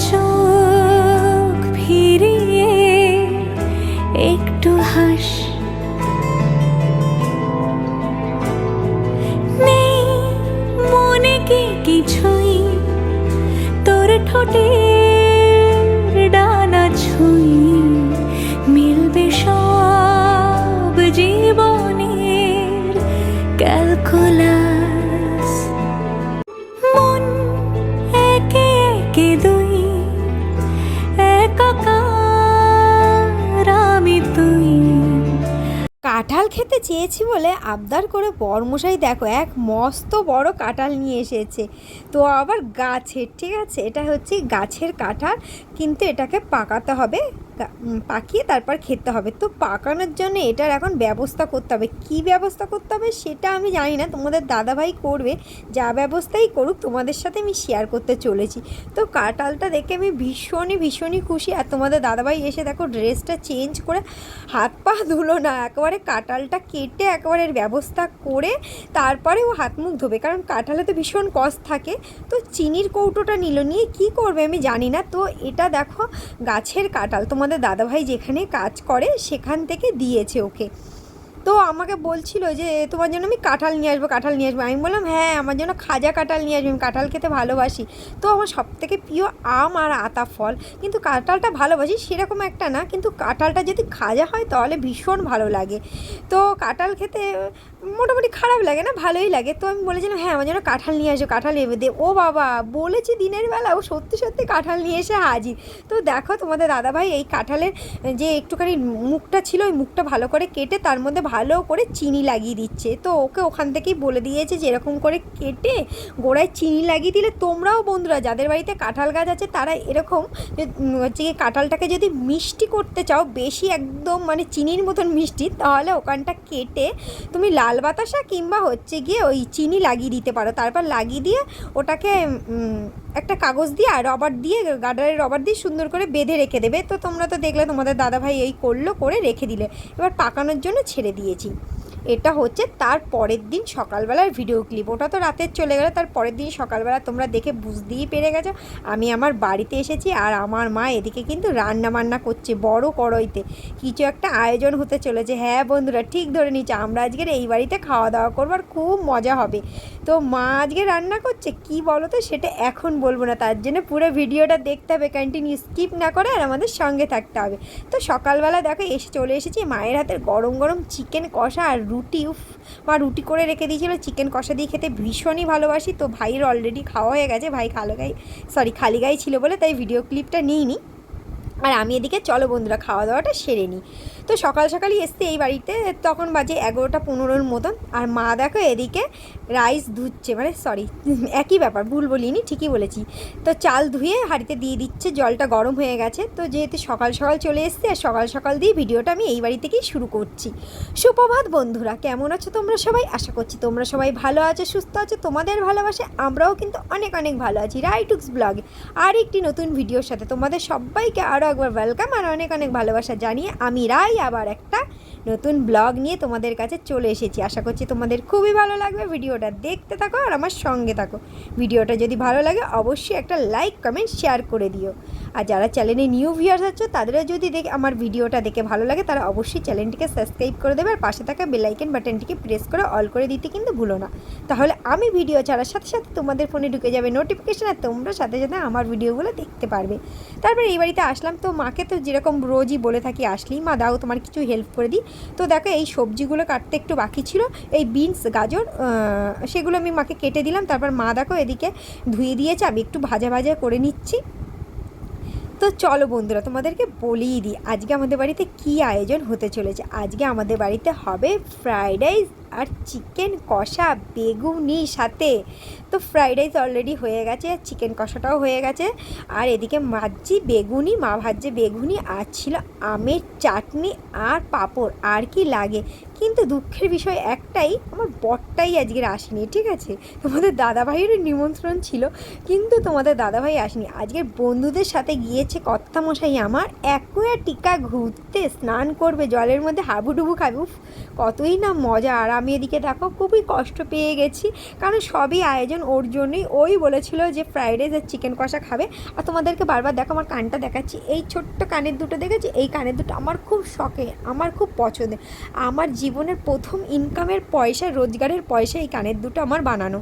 চোখ ফিরিয়ে একটু হাস। নেই মনে কি কিছুই? তোর ঠোঁটে ডানা ছুঁই। কাঁঠাল খেতে চেয়েছি বলে আবদার করে বরমশাই দেখো, এক মস্ত বড় কাঁঠাল নিয়ে এসেছে। তো আবার গাছের, ঠিক আছে? এটা হচ্ছে গাছের কাঁঠাল, কিন্তু এটাকে পাকাতে হবে। পাকিয়ে তারপর খেতে হবে। তো পাকানোর জন্য এটার এখন ব্যবস্থা করতে হবে। কি ব্যবস্থা করতে হবে সেটা আমি জানি না। তোমাদের দাদাভাই করবে। যা ব্যবস্থাই করুক, তোমাদের সাথে আমি শেয়ার করতে চলেছি। তো কাঁঠালটা দেখে আমি ভীষণই ভীষণই খুশি। আর তোমাদের দাদাভাই এসে দেখো ড্রেসটা চেঞ্জ করে হাত পা ধুলো না। একেবারে কাঁঠালটা কেটে একেবারে ব্যবস্থা করে তারপরে ও হাত মুখ ধোবে। কারণ কাঁঠালে তো ভীষণ কষ্ট থাকে। তো চিনির কৌটোটা নিল। নিয়ে কি করবে আমি জানি না। তো এটা দেখো গাছের কাঁঠাল। তোমাদের দাদাভাই যেখানে কাজ করে সেখান থেকে দিয়েছে ওকে। তো আমাকে বলছিল যে, তোমার জন্য আমি কাঁঠাল নিয়ে আসব, কাঁঠাল নিয়ে আসব। আমি বললাম হ্যাঁ আমার জন্য খাজা কাঁঠাল নিয়ে আসব, আমি কাঁঠাল খেতে ভালোবাসি। তো আমার সব থেকে প্রিয় আম আর আতা ফল, কিন্তু কাঁঠালটা ভালোবাসি সেরকম একটা না, কিন্তু কাঁঠালটা যদি খাজা হয় তাহলে ভীষণ ভালো লাগে। তো কাঁঠাল খেতে মোটামুটি খারাপ লাগে না, ভালোই লাগে। তো আমি বলেছিলাম হ্যাঁ আমার জন্য কাঁঠাল নিয়ে আসো, কাঁঠাল এবে দে। ও বাবা, বলেছি দিনের বেলা, ও সত্যি সত্যি কাঁঠাল নিয়ে এসে হাজির। তো দেখো তোমাদের দাদাভাই, এই কাঁঠালের যে একটুখানি মুখটা ছিল, ওই মুখটা ভালো করে কেটে তার মধ্যে ভালো করে চিনি লাগিয়ে দিচ্ছে। তো ওকে ওখান থেকেই বলে দিয়েছে যে, এরকম করে কেটে গোড়ায় চিনি লাগিয়ে দিলে তোমরাও বন্ধুরা, যাদের বাড়িতে কাঁঠাল গাছ আছে, তারা এরকম হচ্ছে গিয়ে কাঁঠালটাকে যদি মিষ্টি করতে চাও, বেশি একদম মানে চিনির মতন মিষ্টি, তাহলে ওখানটা কেটে তুমি লাল বাতাসা কিংবা হচ্ছে গিয়ে ওই চিনি লাগিয়ে দিতে পারো। তারপর লাগিয়ে দিয়ে ওটাকে একটা কাগজ দিয়ে আর রবার দিয়ে গার্ডারের রবার দিয়ে সুন্দর করে বেঁধে রেখে দেবে। তো তোমরা তো দেখলে তোমাদের দাদাভাই এই করল, করে রেখে দিলে। এবার পাকানোর জন্য ছেড়ে দিয়েছি। এটা হচ্ছে তার পরের দিন সকালবেলার ভিডিও ক্লিপ ওটা তো রাতের চলে গেলো, তার পরের দিন সকালবেলা তোমরা দেখে বুঝতেই পেরে গেছো। আমি আমার বাড়িতে এসেছি আর আমার মা এদিকে কিন্তু রান্না বান্না করছে বড় কড়াইতে কিছু একটা আয়োজন হতে চলেছে। হ্যাঁ বন্ধুরা, ঠিক ধরে নিচ্ছে আমরা আজকের এই বাড়িতে খাওয়া দাওয়া করব আর খুব মজা হবে। তো মা আজকে রান্না করছে, কি বলো তো সেটা এখন বলব না, তার জন্য পুরো ভিডিওটা দেখতে হবে কন্টিনিউ স্কিপ না করে আর আমাদের সঙ্গে থাকতে হবে। তো সকালবেলা দেখো, এসে চলে এসেছি, মায়ের হাতের গরম গরম চিকেন কষা আর রুটি, উফ, মা রুটি করে রেখে দিয়েছিল চিকেন কষা দিয়ে খেতে ভীষণই ভালোবাসি। তো ভাইয়ের অলরেডি খাওয়া হয়ে গেছে, ভাই খালো গাই সরি খালি গাই ছিল বলে তাই ভিডিও ক্লিপটা নিইনি। আর আমি এদিকে, চলো বন্ধুরা খাওয়া দাওয়াটা সেরে নিই। তো সকাল সকালই এসছে এই বাড়িতে, তখন বাজে এগারোটা পনেরোর মতন। আর মা দেখো এদিকে রাইস ধুচ্ছে মানে সরি একই ব্যাপার, ভুল বলিনি, ঠিকই বলেছি। তো চাল ধুয়ে হাঁড়িতে দিয়ে দিচ্ছে, জলটা গরম হয়ে গেছে। তো যেহেতু সকাল সকাল চলে এসছে, আর সকাল সকাল দিয়ে ভিডিওটা আমি এই বাড়ি থেকেই শুরু করছি। সুপ্রভাত বন্ধুরা, কেমন আছো তোমরা সবাই? আশা করছি তোমরা সবাই ভালো আছো, সুস্থ আছো। তোমাদের ভালোবাসে আমরাও কিন্তু অনেক অনেক ভালো আছি। রাইটুক্স ব্লগে আর একটি নতুন ভিডিওর সাথে তোমাদের সবাইকে আরও একবার ওয়েলকাম আর অনেক অনেক ভালোবাসা জানিয়ে আমি রাই আবার একটা নতুন ব্লগ নিয়ে তোমাদের কাছে চলে এসেছি। আশা করছি তোমাদের খুবই ভালো লাগবে ভিডিওটা দেখতে থাকো আর আমার সঙ্গে থাকো। ভিডিওটা যদি ভালো লাগে, অবশ্যই একটা লাইক কমেন্ট শেয়ার করে দিও। আর যারা চ্যানেলে নিউ ভিউয়ার্স আছো, তাদেরও যদি দেখে আমার ভিডিওটা দেখে ভালো লাগে, তারা অবশ্যই চ্যানেলটিকে সাবস্ক্রাইব করে দেবে আর পাশে থাকা বেলাইকেন বাটনটিকে প্রেস করে অল করে দিতে কিন্তু ভুলো না। তাহলে আমি ভিডিও ছাড়ার সাথে সাথে তোমাদের ফোনে ঢুকে যাবে নোটিফিকেশান আর তোমরা সাথে সাথে আমার ভিডিওগুলো দেখতে পারবে। তারপর এই বাড়িতে আসলাম, তো মাকে তো যেরকম রোজই বলে থাকি আসলেই মা, দাও তোমার কিছু হেল্প করে দিই। তো দেখো এই সবজিগুলো কাটতে একটু বাকি ছিল। এই বিনস গাজর সেগুলো আমি মাকে কেটে দিলাম, তারপর মা দেখো এদিকে ধুয়ে দিয়েছে, আমি একটু ভাজা ভাজা করে নিচ্ছি। তো চলো বন্ধুরা, তোমাদেরকে বলিয়ে দিই, আজকে আমাদের বাড়িতে কি আয়োজন হতে চলেছে? আজকে আমাদের বাড়িতে হবে ফ্রাইড রাইস আর চিকেন কষা বেগুনি সাথে। তো ফ্রাইড রাইস অলরেডি হয়ে গেছে আর চিকেন কষাটাও হয়ে গেছে। আর এদিকে ভাজছি বেগুনি মা ভাজছে বেগুনি আর ছিল আমের চাটনি আর পাঁপড়। আর কি লাগে? কিন্তু দুঃখের বিষয় একটাই, আমার বরটাই আজকের আসেনি, ঠিক আছে? তোমাদের দাদাভাইয়েরও নিমন্ত্রণ ছিল, কিন্তু তোমাদের দাদাভাই আসেনি। আজকের বন্ধুদের সাথে গিয়েছে কর্তামশাই আমার অ্যাকোয়া টিকা ঘুরতে, স্নান করবে, জলের মধ্যে হাবুডুবু খাবে। কতই না মজা। আর আমি এদিকে দেখো খুবই কষ্ট পেয়ে গেছি। কারণ সবই আয়োজন ওর জন্যই। ওই বলেছিল যে ফ্রাইড রাইস আর চিকেন কষা খাবে। আর তোমাদেরকে বারবার দেখো, আমার কানটা দেখাচ্ছি। এই ছোট্ট কানের দুটো দেখেছি? এই কানের দুটো আমার খুব শখে, আমার খুব পছন্দের। আমার জীবনের প্রথম ইনকামের পয়সা, রোজগারের পয়সা এই কানের দুটো আমার বানানো।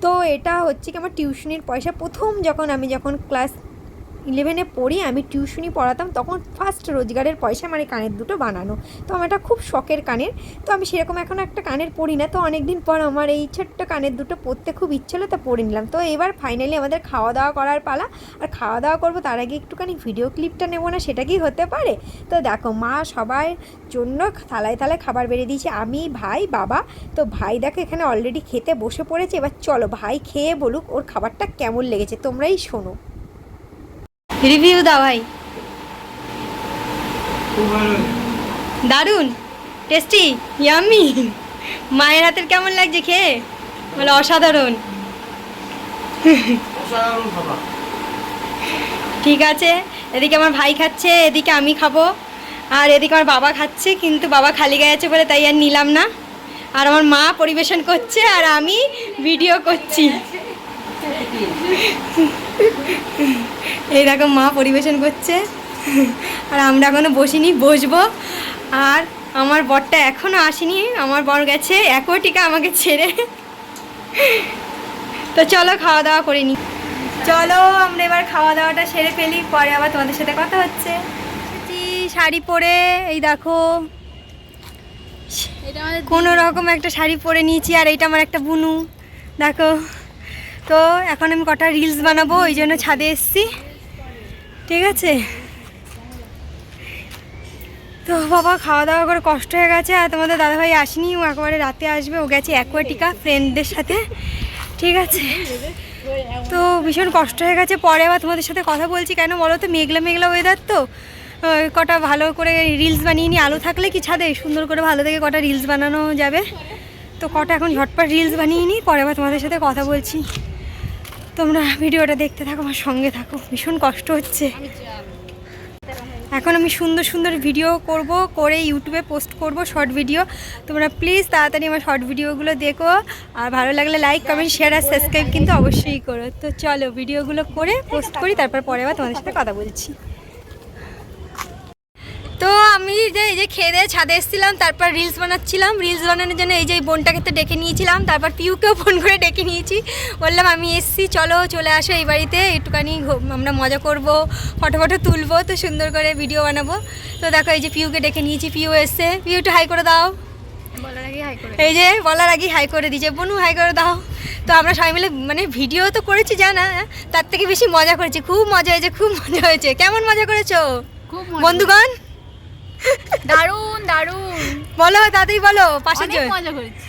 তো এটা হচ্ছে কি, আমার টিউশনির পয়সা। প্রথম যখন আমি যখন ক্লাস ইলেভেনে পড়ি, আমি টিউশনি পড়াতাম, তখন ফার্স্ট রোজগারের পয়সা এই কানের দুটো বানানো। তো আমার এটা খুব শখের কানের। তো আমি সেরকম এখন একটা কানের পড়ি না। তো অনেক দিন পর আমার এই ছোট্ট কানের দুটো পড়তে খুব ইচ্ছে হলো, তো পড়ে নিলাম। তো এবার ফাইনালি আমাদের খাওয়া দাওয়া করার পালা। আর খাওয়া দাওয়া করব, তার আগে একটুখানি ভিডিও ক্লিপটা নেব না, সেটা কি হতে পারে? তো দেখো, মা সবার জন্য থালায় থালায় খাবার বেড়ে দিয়েছে। আমি, ভাই, বাবা। তো ভাই দেখো, এখানে অলরেডি খেতে বসে পড়েছে। এবার চলো, ভাই খেয়ে বলুক, ওর খাবারটা কেমন লেগেছে। তোমরাই শোনো। রিভিউ দাও ভাই। দারুণ। টেস্টি ইয়ামি মায়ের হাতের কেমন লাগছে খেয়ে? বলে অসাধারণ। ঠিক আছে এদিকে আমার ভাই খাচ্ছে এদিকে আমি খাব। আর এদিকে আমার বাবা খাচ্ছে কিন্তু বাবা খালি গায়ে আছে বলে তাই আর নিলাম না। আর আমার মা পরিবেশন করছে আর আমি ভিডিও করছি। এই দেখো মা পরিবেশন করছে। আর আমরা এখনও বসিনি বসবো। আর আমার বরটা এখনও আসেনি আমার বর গেছে একটিকা আমাকে ছেড়ে। তো চলো খাওয়া দাওয়া করে নি। চলো আমরা এবার খাওয়া দাওয়াটা সেরে ফেলি পরে আবার তোমাদের সাথে কথা হচ্ছে। শাড়ি পরে এই দেখো। কোনো রকম একটা শাড়ি পরে নিয়েছি আর এইটা আমার একটা বুনু। দেখো। তো এখন আমি কটা রিলস বানাবো, ওই জন্য ছাদে এসছি। ঠিক আছে? তো বাবা খাওয়া দাওয়া করে কষ্ট হয়ে গেছে, আর তোমাদের দাদাভাই আসেনি, ও একেবারে রাতে আসবে, ও গেছে অ্যাকোয়াটিকা ফ্রেন্ডদের সাথে। ঠিক আছে? তো ভীষণ কষ্ট হয়ে গেছে। পরে আবার তোমাদের সাথে কথা বলছি। কেন বলো তো, মেঘলা মেঘলা ওয়েদার তো। কটা ভালো করে রিলস বানিয়ে নিই আলো থাকলে কি ছাদে? সুন্দর করে ভালো থেকে কটা রিলস বানানো যাবে। তো কটা এখন ঝটপট রিলস বানিয়ে নিই, পরে আবার তোমাদের সাথে কথা বলছি। তোমরা ভিডিওটা দেখতে থাকো, আমার সঙ্গে থাকো। ভীষণ কষ্ট হচ্ছে। এখন আমি সুন্দর সুন্দর ভিডিও করব, করে ইউটিউবে পোস্ট করব শর্ট ভিডিও তোমরা প্লিজ তাড়াতাড়ি আমার শর্ট ভিডিওগুলো দেখো। আর ভালো লাগলে লাইক কমেন্ট শেয়ার আর সাবস্ক্রাইব কিন্তু অবশ্যই করো। তো চলো ভিডিওগুলো করে পোস্ট করি, তারপর পরে আবার তোমাদের সাথে কথা বলছি। তো আমি যে এই যে খেয়ে দিয়ে ছাদে এসেছিলাম তারপর রিলস বানাচ্ছিলাম। রিলস বানানোর জন্য এই যে এই বোনটাকে তো ডেকে নিয়েছিলাম তারপর পিউকেও ফোন করে ডেকে নিয়েছি। বললাম আমি এসছি চলো চলে আসো এই বাড়িতে একটুখানি আমরা মজা করব ফটো ফটো তুলবো তো সুন্দর করে ভিডিও বানাবো। তো দেখো এই যে পিউকে ডেকে নিয়েছি পিউ এসছে। পিউ একটু হাই করে দাও। এই যে বলার আগেই হাই করে দিয়েছে। বনু হাই করে দাও। তো আমরা সবাই মিলে মানে ভিডিও তো করেছি জানা তার থেকে বেশি মজা করেছি। খুব মজা হয়েছে খুব মজা হয়েছে। কেমন মজা করেছ? খুব বন্ধুগণ? দারুণ দারুণ বলো তাড়াতাড়ি বলো পাশে অনেক মজা করেছি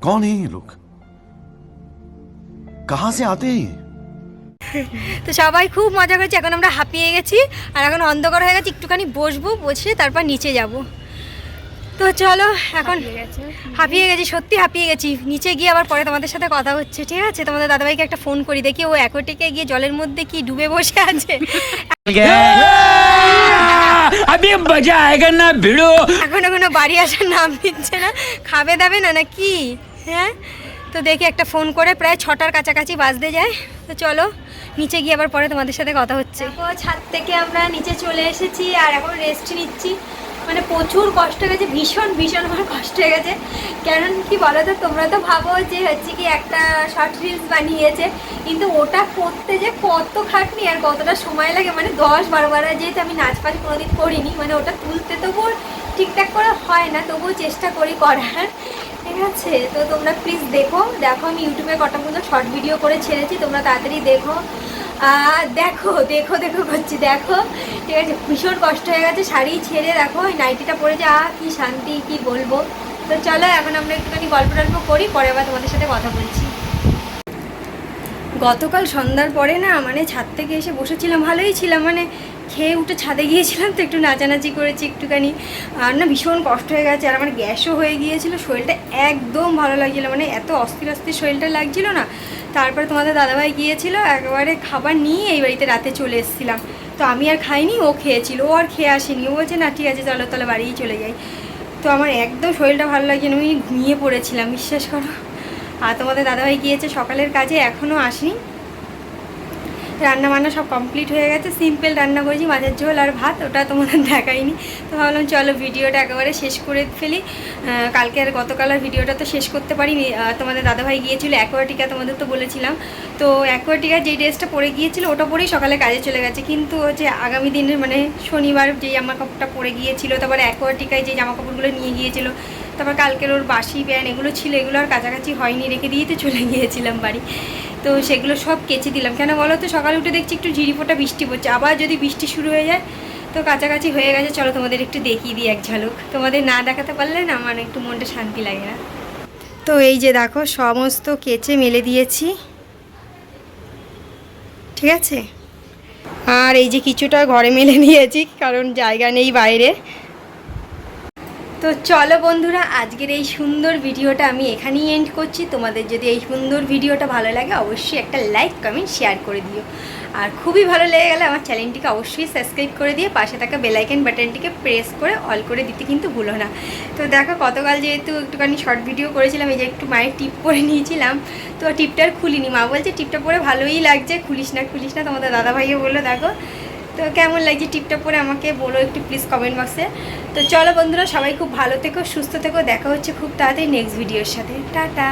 कौन है ये लोग कहां से आते हैं ये তো সবাই খুব মজা করেছে এখন আমরা হাঁপিয়ে গেছি আর এখন অন্ধকার হয়ে গেছে একটুখানি বসবো বসে তারপর নিচে যাব তো চলো এখন হাঁপিয়ে গেছি সত্যি হাঁপিয়ে গেছি নিচে গিয়ে আবার পরে তোমাদের সাথে কথা হচ্ছে ঠিক আছে তোমাদের দাদাভাইকে একটা ফোন করি দেখি ও একটিকে গিয়ে জলের মধ্যে কি ডুবে বসে আছে अभी मजा आएगा ना भिड़ो এখন এখনো বাড়ি আসার নাম নিচ্ছে না খাবে দাবে না না কি হ্যাঁ তো দেখি একটা ফোন করে প্রায় ছটার কাছাকাছি বাজতে যায় তো চলো নিচে গিয়ে আবার পরে তোমাদের সাথে কথা হচ্ছে দেখো ছাদ থেকে আমরা নিচে চলে এসেছি আর এখন রেস্ট নিচ্ছি মানে প্রচুর কষ্ট হয়ে গেছে ভীষণ ভীষণ আমার কষ্ট হয়ে গেছে কারণ কি বলো তো তোমরা তো ভাবো যে হচ্ছে কি একটা শর্ট রিলস বানিয়েছে, কিন্তু ওটা করতে যে কত খাটনি আর কতটা সময় লাগে মানে দশ বারো বার, যেহেতু আমি নাচ ফাচ কোনোদিন করিনি মানে ওটা তুলতে তবুও ঠিকঠাক করে হয় না, তবুও চেষ্টা করি করার। ঠিক আছে, তো তোমরা প্লিজ দেখো। দেখো, আমি ইউটিউবে কটা মতো শর্ট ভিডিও করে ছেড়েছি, তোমরা তাড়াতাড়ি দেখো। দেখো দেখো দেখো করছি, দেখো। ঠিক আছে, ভীষণ কষ্ট হয়ে গেছে, শাড়ি ছেড়ে দেখো, ওই নাইটিটা পরে যা কি শান্তি, কি বলব। তো চলো, এখন আমরা একটুখানি গল্প টল্প করি, পরে আবার তোমাদের সাথে কথা বলছি। গতকাল সন্ধ্যার পরে না মানে ছাদ থেকে এসে বসেছিলাম, ভালোই ছিলাম মানে খেয়ে উঠে ছাদে গিয়েছিলাম তো একটু নাচানাচি করেছি একটুখানি। আর না ভীষণ কষ্ট হয়ে গেছে আর আমার গ্যাসও হয়ে গিয়েছিল, শরীরটা একদম ভালো লাগছিল। মানে এত অস্থির অস্থির শরীরটা লাগছিল না। তারপরে তোমাদের দাদাভাই গিয়েছিল, একবারে খাবার নিয়ে এই বাড়িতে রাতে চলে এসেছিলাম। তো আমি আর খাইনি, ও খেয়েছিল, ও আর খেয়ে আসেনি। ও বলছে, না, ঠিক আছে, চলো, তাহলে বাড়িই চলে যাই। তো আমার একদম শরীরটা ভালো লাগছে না, আমি ঘুমিয়ে পড়েছিলাম, বিশ্বাস করো। আর তোমাদের দাদাভাই গিয়েছে সকালের কাজে এখনও আসেনি। রান্না বান্না সব কমপ্লিট হয়ে গেছে। সিম্পল রান্না করেছি, মাছের ঝোল আর ভাত, ওটা তোমাদের দেখাইনি। তো ভাবলাম চলো ভিডিওটা একেবারে শেষ করে ফেলি। কালকে আর গতকাল আর ভিডিওটা তো শেষ করতে পারিনি। তোমাদের দাদাভাই গিয়েছিল, অ্যাকোয়াটিকা তোমাদের তো বলেছিলাম। তো অ্যাকোয়াটিকা যেই ড্রেসটা পরে গিয়েছিল, ওটা পরেই সকালে কাজে চলে গেছে। কিন্তু হচ্ছে আগামী দিনের মানে শনিবার যে জামা কাপড়টা পরে গিয়েছিল, তারপরে অ্যাকোয়াটিকায় যে জামা কাপড়গুলো নিয়ে গিয়েছিল, তারপর কালকের ওর বাসি প্যান এগুলো ছিল, এগুলো আর কাছাকাছি হয়নি রেখে দিয়ে তো চলে গিয়েছিলাম বাড়ি। তো সেগুলো সব কেচে দিলাম। কেন বলো তো? সকালে উঠে দেখছি একটু ঝিরিপোটা বৃষ্টি পড়ছে। আবার যদি বৃষ্টি শুরু হয়ে যায়, তো কাছাকাছি হয়ে গেছে। চলো তোমাদের একটু দেখিয়ে দিই এক ঝলক। তোমাদের না দেখাতে পারলে না আমার একটু মনটা শান্তি লাগে না। তো এই যে দেখো, সমস্ত কেচে মেলে দিয়েছি। ঠিক আছে? আর এই যে কিছুটা ঘরে মেলে নিয়েছি কারণ জায়গা নেই বাইরে। তো চলো বন্ধুরা, আজকের এই সুন্দর ভিডিওটা আমি এখানেই এন্ড করছি। তোমাদের যদি এই সুন্দর ভিডিওটা ভালো লাগে, অবশ্যই একটা লাইক কমেন্ট শেয়ার করে দিও। আর খুবই ভালো লেগে গেলে আমার চ্যানেলটিকে অবশ্যই সাবস্ক্রাইব করে দিয়ে পাশে থাকা বেলাইকেন বাটনটিকে প্রেস করে অল করে দিতে কিন্তু ভুলো না। তো দেখো, গতকাল যেহেতু একটুখানি শর্ট ভিডিও করেছিলাম, এই যে একটু মায়ের টিপ পরে নিয়েছিলাম, তো টিপটার খুলিনি। মা বলছে টিপটা পরে ভালোই লাগছে, খুলিস না খুলিস না। তোমাদের দাদাভাইও বলল, দেখো তো কেমন লাগছে টিপটা পরে আমাকে বলো একটু প্লিজ কমেন্ট বক্সে তো চলো বন্ধুরা, সবাই খুব ভালো থেকো, সুস্থ থেকো, দেখা হচ্ছে খুব তাড়াতাড়ি নেক্সট ভিডিওর সাথে। টাটা!